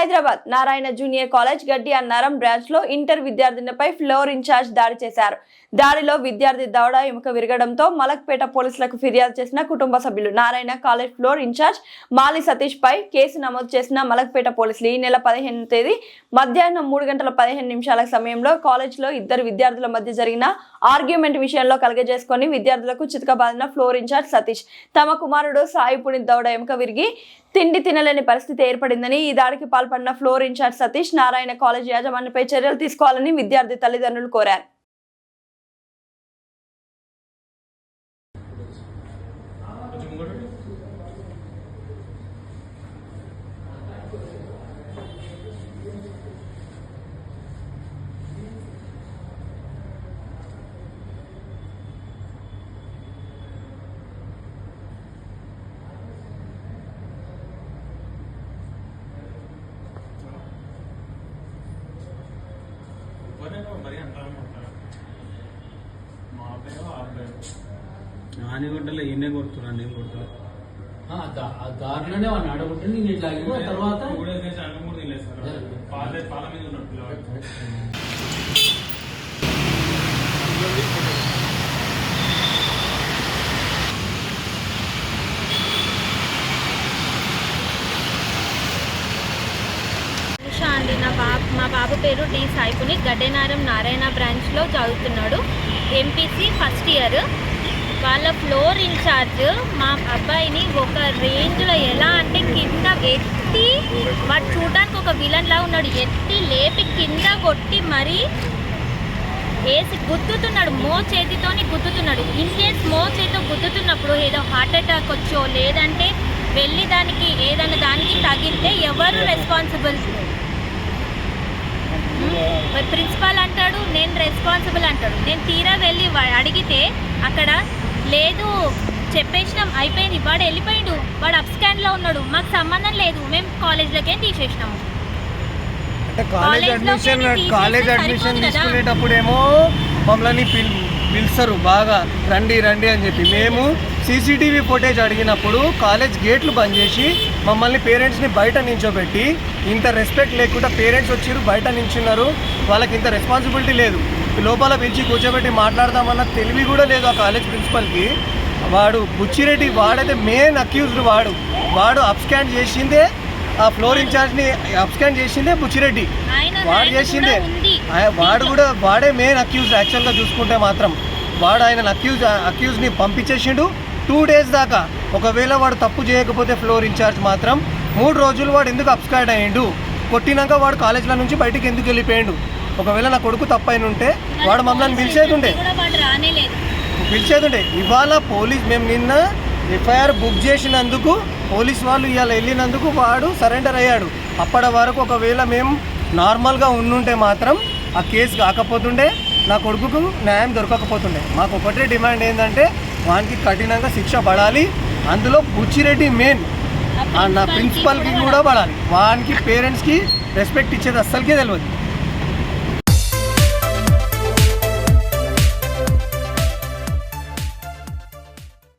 Hyderabad Narayana junior college Gaddi Annaram బ్రాంచ్లో inter విద్యార్థినిపై floor incharge దాడి చేశారు. దాడిలో విద్యార్థి దవడ ఎముక విరగడంతో మలక్పేట పోలీసులకు ఫిర్యాదు చేసిన కుటుంబ సభ్యులు Narayana college floor incharge Mali Satish పై కేసు నమోదు చేసిన మలక్పేట పోలీసులు ఈ నెల పదిహేను తేదీ మధ్యాహ్నం మూడు గంటల పదిహేను నిమిషాల సమయంలో కాలేజ్లో ఇద్దరు విద్యార్థుల మధ్య జరిగిన ఆర్గ్యుమెంట్ విషయంలో కలగజేసుకొని విద్యార్థులకు చితకబాదిన ఫ్లోర్ ఇన్ఛార్జ్ సతీష్. తమ కుమారుడు సాయి పునీత్ దౌడ ఎముక విరిగి తిండి తినలేని పరిస్థితి ఏర్పడిందని ఈ దాడికి పాల్పడిన floor in charge Satish Narayana college యాజమాన్యపై చర్యలు తీసుకోవాలని విద్యార్థి తల్లిదండ్రులు కోరారు మరి అంటారు మా అబ్బాయి ఆ అబ్బాయి నాని ఈయనే కొడుతున్నా నేను కొడుతున్నా దారిలోనే వాడిని ఆడగొట్టి నేను ఇట్లా తర్వాత పాల మీద ఉన్నాడు నా బాబు మా బాబు పేరు డి సాయిపుని. గడ్డెనారం నారాయణ బ్రాంచ్లో చదువుతున్నాడు. MPC first year. వాళ్ళ ఫ్లోర్ ఇన్ఛార్జ్ మా అబ్బాయిని ఒక రేంజ్లో ఎలా అంటే కింద ఎత్తి వాడు చూడడానికి ఒక విలన్లా ఉన్నాడు. ఎత్తి లేపి కింద కొట్టి మరీ వేసి గుద్దుతున్నాడు. మో చేతితోని గుద్దుతున్నాడు. ఇన్ కేస్ మో చేతితో గుద్దుతున్నప్పుడు ఏదో హార్ట్ అటాక్ వచ్చో లేదంటే వెళ్ళి దానికి ఏదైనా దానికి తగిలితే ఎవరు రెస్పాన్సిబుల్? ప్రిన్సిపాల్ అంటాడు నేను రెస్పాన్సిబుల్ అంటాడు. నేను తీరా వెళ్ళి అడిగితే అక్కడ లేదు చెప్పేసినాం అయిపోయింది వాడు వెళ్ళిపోయిండు వాడు అప్ స్కాన్లో ఉన్నాడు మాకు సంబంధం లేదు మేము కాలేజ్లోకే తీసేసినాము అంటే కాలేజ్ అడ్మిషన్ కాలేజ్ అడ్మిషన్. తీసుకునేటప్పుడేమో మమ్మల్ని పిల్ పిలుస్తారు బాగా రండి రండి అని చెప్పి. మేము సీసీటీవీ ఫుటేజ్ అడిగినప్పుడు కాలేజ్ గేట్లు బంద్ చేసి మమ్మల్ని పేరెంట్స్ని బయట నించోబెట్టి ఇంత రెస్పెక్ట్ లేకుండా పేరెంట్స్ వచ్చారు బయట నించున్నారు. వాళ్ళకి ఇంత రెస్పాన్సిబిలిటీ లేదు. లోపల పిలిచి కూర్చోబెట్టి మాట్లాడదామన్న తెలివి కూడా లేదు ఆ కాలేజ్ ప్రిన్సిపల్కి. వాడు బుచ్చిరెడ్డి వాడైతే మెయిన్ అక్యూజ్డ్ వాడు. వాడు అప్స్కాండ్ చేసిందే ఆ ఫ్లోర్ ఇన్ఛార్జ్ని అప్స్కాండ్ చేసిందే బుచ్చిరెడ్డి. వాడు చేసిందే. వాడు కూడా వాడే మెయిన్ అక్యూజ్ యాక్చువల్గా చూసుకుంటే మాత్రం. వాడు ఆయన అక్యూజ్ అక్యూజ్ని పంపించేసిండు. టూ డేస్ దాకా. ఒకవేళ వాడు తప్పు చేయకపోతే ఫ్లోర్ ఇన్ఛార్జ్ మాత్రం మూడు రోజులు వాడు ఎందుకు అప్స్కార్డ్ అయ్యిండు? కొట్టినాక వాడు కాలేజ్ల నుంచి బయటికి ఎందుకు వెళ్ళిపోయిండు? ఒకవేళ నా కొడుకు తప్పైన ఉంటే వాడు మమ్మల్ని పిలిచేదుండే. కూడా వాడు రానేలేదు. పిలిచేదుండే. ఇవాళ పోలీస్ మేము నిన్న ఎఫ్ఐఆర్ బుక్ చేసినందుకు పోలీస్ వాళ్ళు ఇవాళ వెళ్ళినందుకు వాడు సరెండర్ అయ్యాడు. అప్పటి వరకు ఒకవేళ మేము నార్మల్గా ఉండుంటే మాత్రం ఆ కేసు కాకపోతుండే నా కొడుకుకు న్యాయం దొరకకపోతుండే. మాకు ఒకటే డిమాండ్ ఏంటంటే వానికి కఠినంగా శిక్ష పడాలి. అందులో బుచ్చిరెడ్డి మెయిన్ నా ప్రిన్సిపల్కి కూడా పడాలి. వానికి పేరెంట్స్కి రెస్పెక్ట్ ఇచ్చేది అస్సలకే తెలియదు